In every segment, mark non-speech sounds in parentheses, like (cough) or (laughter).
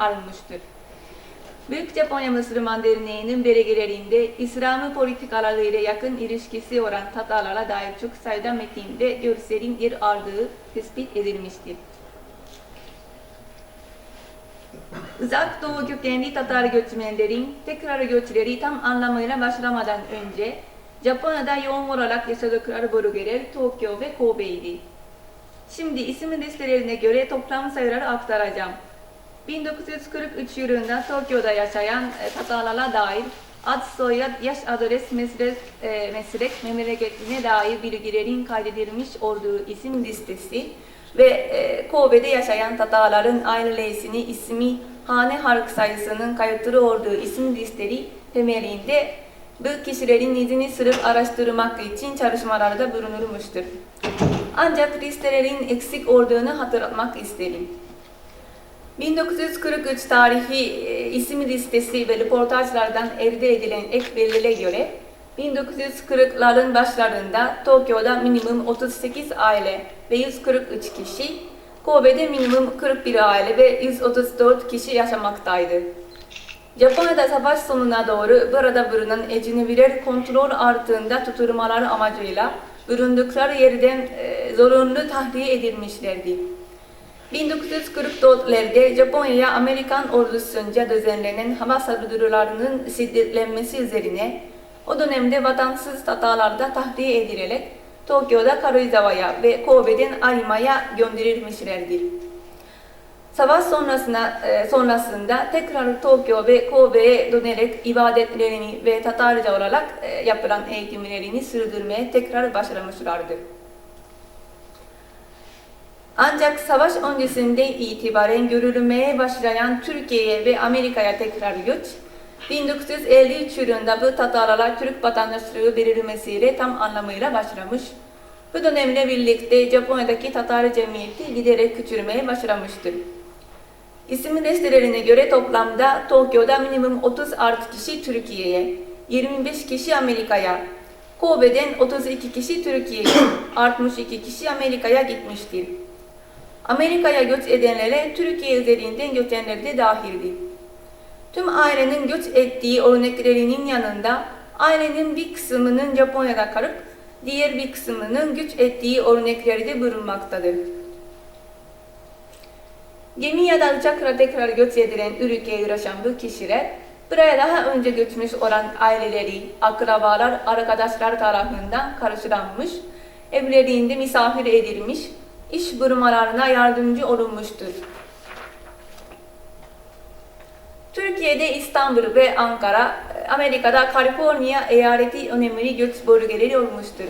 alınmıştır. Büyük Japonya Müslüman Derneği'nin belgelerinde İslam'ı politikalarıyla yakın ilişkisi olan Tatarlara dair çok sayıda metinde görselin yer aldığı tespit edilmiştir. Uzak Doğu kökenli Tatar göçmenlerin tekrar göçleri tam anlamıyla başlamadan önce Japonya'da yoğun olarak yaşadıkları bölgeler Tokyo ve Kobe'ydi. Şimdi isim listelerine göre toplam sayıları aktaracağım. 1943 yılında Tokyo'da yaşayan e, Tatarlara dair ad, soyad, yaş, adres, meslek, e, meslek memleketine dair bilgilerin kaydedilmiş olduğu isim listesi ve e, Kobe'de yaşayan Tatarların ailesini ismi, hane halk sayısının kayıtlı olduğu isim listeleri temelinde bu kişilerin izini sırf araştırmak için çalışmalarda bulunulmuştur. Ancak listelerin eksik olduğunu hatırlatmak isterim. 1943 tarihi e, isim listesi ve röportajlardan elde edilen ek verilere göre 1940'ların başlarında Tokyo'da minimum 38 aile ve 143 kişi, Kobe'de minimum 41 aile ve 134 kişi yaşamaktaydı. Japonya'da savaş sonuna doğru burada bulunan ecnebiler kontrol altında tutulmaları amacıyla bulundukları yerden e, zorunlu tahliye edilmişlerdi. 1944'lerde Japonya'ya Amerikan ordusunca düzenlenen hava saldırılarının şiddetlenmesi üzerine o dönemde vatansız Tatarlarda tahliye edilerek Tokyo'da Karuizawa'ya ve Kobe'den Arima'ya gönderilmişlerdir. Savaş sonrasına, e, sonrasında tekrar Tokyo ve Kobe'ye dönerek ibadetlerini ve Tatarca olarak e, yapılan eğitimlerini sürdürmeye tekrar başlamışlardır. Ancak savaş öncesinde itibaren görülmeye başlayan Türkiye'ye ve Amerika'ya tekrar göç, 1953 yılında bu Tatarlara Türk vatandaşlığı verilmesiyle tam anlamıyla başlamış. Bu dönemle birlikte Japonya'daki Tatar cemiyeti giderek küçülmeye başlamıştır. İsim listelerine göre toplamda Tokyo'da minimum 36 kişi Türkiye'ye, 25 kişi Amerika'ya, Kobe'den 32 kişi Türkiye'ye, (clears throat) 62 kişi Amerika'ya gitmiştir. Amerika'ya göç edenlere Türkiye üzerinden göçenler de dahildi. Tüm ailenin göç ettiği örneklerinin yanında ailenin bir kısmının Japonya'da kalıp diğer bir kısmının göç ettiği örnekleri de bulunmaktadır. Gemi ya da uçakla tekrar göç edilen ülkeye uğraşan bu kişiler buraya daha önce göçmüş olan aileleri, akrabalar, arkadaşlar tarafından karşılanmış, evlerinde misafir edilmiş, iş bulmalarına yardımcı olunmuştur. Türkiye'de İstanbul ve Ankara, Amerika'da Kaliforniya eyaleti önemli göç bölgeleri olmuştur.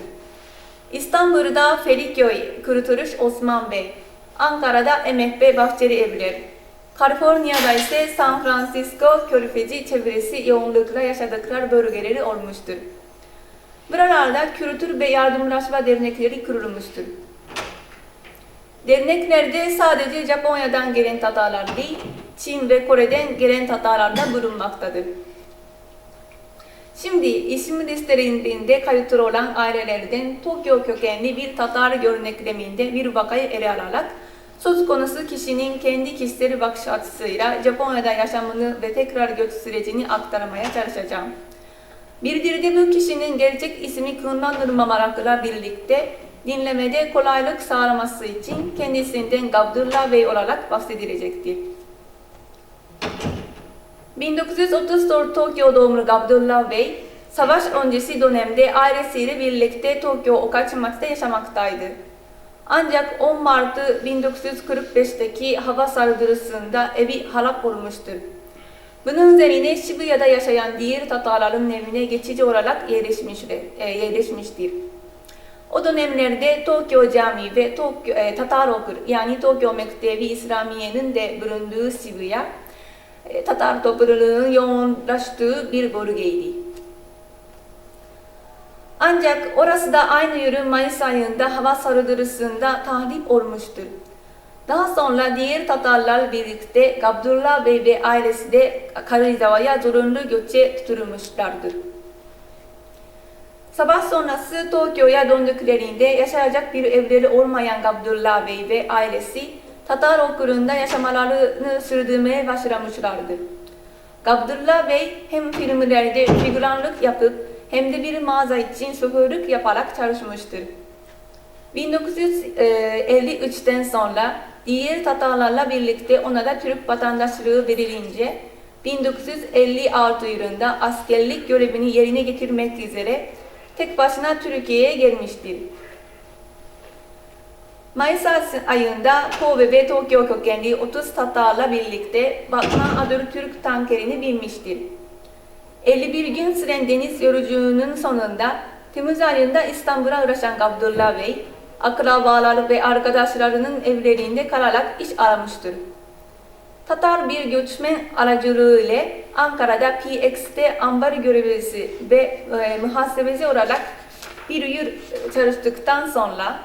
İstanbul'da Feriköy, Kurtuluş Osman Bey, Ankara'da MFB Bahçeli Evler, Kaliforniya'da ise San Francisco Körfezi çevresi yoğunlukla yaşadıkları bölgeleri olmuştur. Buralarda kültür ve yardımlaşma dernekleri kurulmuştur. Derneklerde sadece Japonya'dan gelen Tatarlar değil, Çin ve Kore'den gelen Tatarlar da bulunmaktadır. Şimdi isim listelerinde kayıtlı olan ailelerden Tokyo kökenli bir Tatar örnekleminde bir vakayı ele alarak söz konusu kişinin kendi kişisel bakış açısıyla Japonya'da yaşamını ve tekrar göç sürecini aktarmaya çalışacağım. Bildiride bu kişinin gerçek ismi kullanılmamakla birlikte dinlemede kolaylık sağlaması için kendisinden Abdullah Bey olarak bahsedilecektir. 1934 Tokyo doğumlu Abdullah Bey, savaş öncesi dönemde ailesiyle birlikte Tokyo Okachimachi'de yaşamaktaydı. Ancak 10 Mart 1945'teki hava saldırısında evi harap olmuştur. Bunun üzerine Shibuya'da yaşayan diğer Tatarların evine geçici olarak yerleşmiştir. O dönemlerde Tokyo Cami ve Tokyo, e, Tatar Okul yani Tokyo Mektebi İslamiye'nin de bulunduğu Shibuya, e, Tatar topluluğunun yoğunlaştığı bir bölgeydi. Ancak orası da aynı yılın Mayıs ayında hava saldırısında tahrip olmuştur. Daha sonra diğer Tatarlar birlikte Abdullah Bey ve ailesi de Karizawa'ya zorunlu göçe tutulmuşlardır. Sabah sonrası Tokyo'ya döndüklerinde yaşayacak bir evleri olmayan Abdullah Bey ve ailesi Tatar okulunda yaşamalarını sürdürmeye başlamışlardı. Abdullah Bey hem filmlerde figüranlık yapıp hem de bir mağaza için şoförlük yaparak çalışmıştır. 1953'ten sonra diğer Tatarlarla birlikte ona da Türk vatandaşlığı verilince 1956 yılında askerlik görevini yerine getirmek üzere tek başına Türkiye'ye gelmiştir. Mayıs ayında Kobe ve Tokyo kökenli 30 Tatarla birlikte Batman adlı Türk tankerini binmiştir. 51 gün süren deniz yolculuğunun sonunda Temmuz ayında İstanbul'a ulaşan Abdullah Bey, akrabaları ve arkadaşlarının evlerinde kalarak iş aramıştır. Tatar bir göçmen aracılığı ile Ankara'da PX'te ambar görevlisi ve e, muhasebeci olarak bir yıl çalıştıktan sonra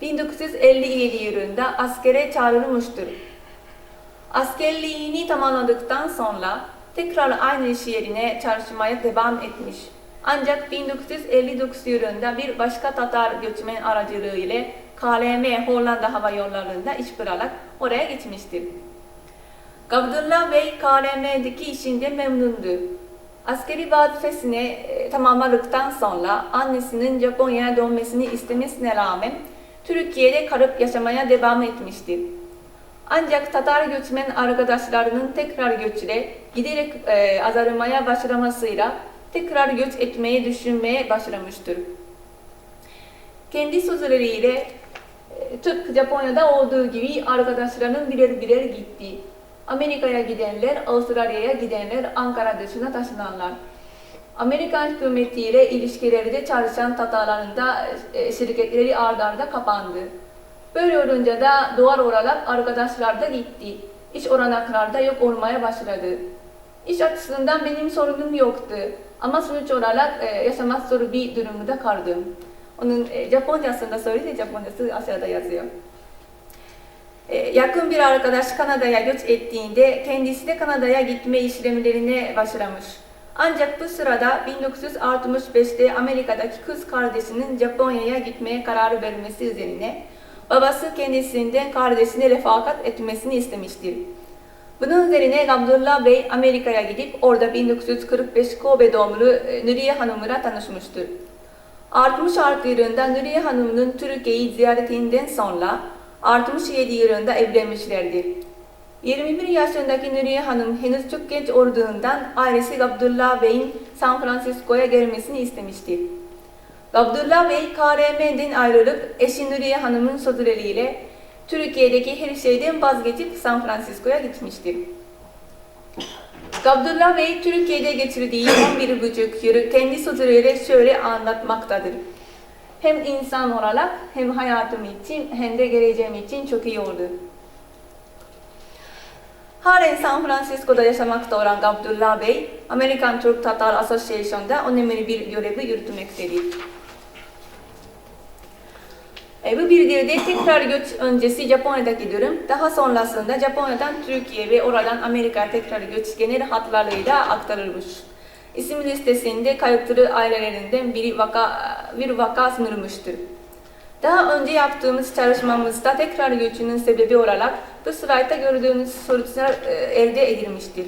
1957 yılında askere çağrılmıştır. Askerliğini tamamladıktan sonra tekrar aynı iş yerine çalışmaya devam etmiş. Ancak 1959 yılında bir başka Tatar göçmen aracılığı ile KLM Hollanda Hava Yolları'nda iş bularak oraya gitmiştir. Abdullah Bey KLM'deki işinde memnundu. Askeri vazifesini e, tamamladıktan sonra annesinin Japonya'ya dönmesini istemesine rağmen Türkiye'de kalıp yaşamaya devam etmiştir. Ancak Tatar göçmen arkadaşlarının tekrar göçle giderek e, azalmaya başlamasıyla tekrar göç etmeyi düşünmeye başlamıştır. Kendi sözleriyle e, tıpkı Japonya'da olduğu gibi arkadaşlarının birer birer gitti. Amerika'ya gidenler, Avustralya'ya gidenler, Ankara dışına taşınanlar. Amerikan hükümetiyle ilişkilerde çalışan Tatarların da e, şirketleri ardarda arda kapandı. Böyle olunca da doğal olarak arkadaşlar da gitti. İş olanaklar da yok olmaya başladı. İş açısından benim sorunum yoktu. Ama sonuç olarak e, yaşamak zor bir durumda kaldım. Onun e, Japoncasında söyledi, Japoncası aşağıda yazıyor. E, yakın bir arkadaş Kanada'ya göç ettiğinde kendisi de Kanada'ya gitme işlemlerine başlamış. Ancak bu sırada 1965'te Amerika'daki kız kardeşinin Japonya'ya gitmeye karar vermesi üzerine babası kendisinden kardeşine refakat etmesini istemiştir. Bunun üzerine Abdullah Bey Amerika'ya gidip orada 1945 Kobe doğumlu e, Nuriye Hanım'la tanışmıştır. 66 yılında Nuriye Hanım'ın Türkiye'yi ziyaretinden sonra 67 yılında evlenmişlerdir. 21 yaşındaki Nuriye Hanım henüz çok genç olduğundan ailesi Abdullah Bey'in San Francisco'ya gelmesini istemiştir. Abdullah Bey KRM'den ayrılıp eşi Nuriye Hanım'ın sözleriyle Türkiye'deki her şeyden vazgeçip San Francisco'ya gitmiştir. Abdullah Bey Türkiye'de geçirdiği 11 buçuk yılı kendi sözleriyle şöyle anlatmaktadır. Hem insan olarak hem hayatım için hem de geleceğim için çok iyi oldu. Halen San Francisco'da yaşamakta olan Abdullah Bey, American Türk Tatar Association'da önemli bir görevi yürütmektedir. E, bu bildiride tekrar göç öncesi Japonya'daki durum, daha sonrasında Japonya'dan Türkiye ve oradan Amerika'ya tekrar göç genel hatlarıyla aktarılmış. İsim listesinde kayıtlı ailelerinden biri vaka, bir vaka sunulmuştur. Daha önce yaptığımız çalışmamızda tekrar göçünün sebebi olarak bu slaytta gördüğünüz sonuçlar e, elde edilmiştir.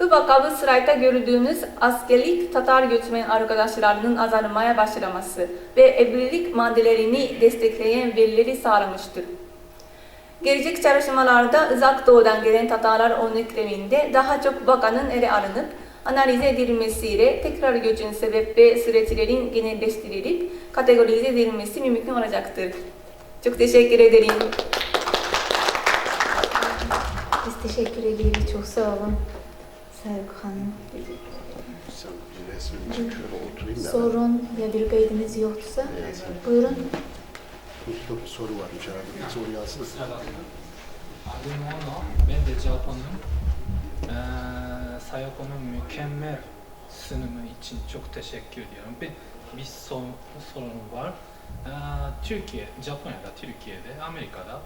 Bu vaka bu slaytta gördüğünüz askerlik Tatar göçmen arkadaşlarının azalmaya başlaması ve evlilik maddelerini destekleyen verileri sağlamıştır. Gelecek çalışmalarda uzak doğudan gelen Tatarlar örneklerinde daha çok vakanın ele alınıp analiz edilmesiyle tekrar göçün sebep ve süreçlerin genelleştirilip kategorize edilmesi mümkün olacaktır. Çok teşekkür ederim. Biz teşekkür ederiz. Çok sağ olun. Seruk Hanım. Sorun ya bir kaydınız yoksa Evet. buyurun. Bir soru varmış herhalde. Bir soru yazsın. Adım Ono, ben de Japon'um. Ee, Sayako'nun mükemmel sunumu için çok teşekkür ediyorum. Bir, bir son, sorunum var. Ee, Türkiye, Japonya'da, Türkiye'de, Amerika'da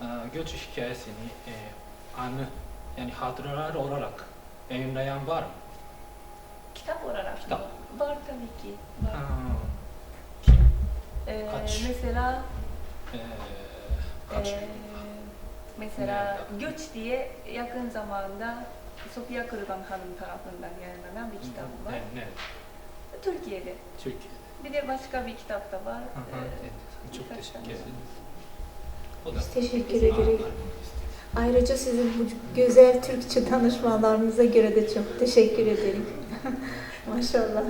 e, göç hikayesini e, anı, yani hatıralar olarak yayınlayan var mı? Kitap olarak Kitap. Var tabii ki. Ha, Var. kim? Ee, kaç? mesela Ee, kaç? ee, Mesela Göç diye yakın zamanda Sofia Kırıban Hanım tarafından yayınlanan bir kitap var. Ne, ne? Türkiye'de. Türkiye'de. Bir de başka bir kitap da var. Hı hı, Ee, evet. Çok teşekkür ederiz. Biz teşekkür ederiz. Ayrıca sizin bu güzel Türkçe (laughs) tanışmalarınıza göre de çok teşekkür ederim. (laughs) Maşallah.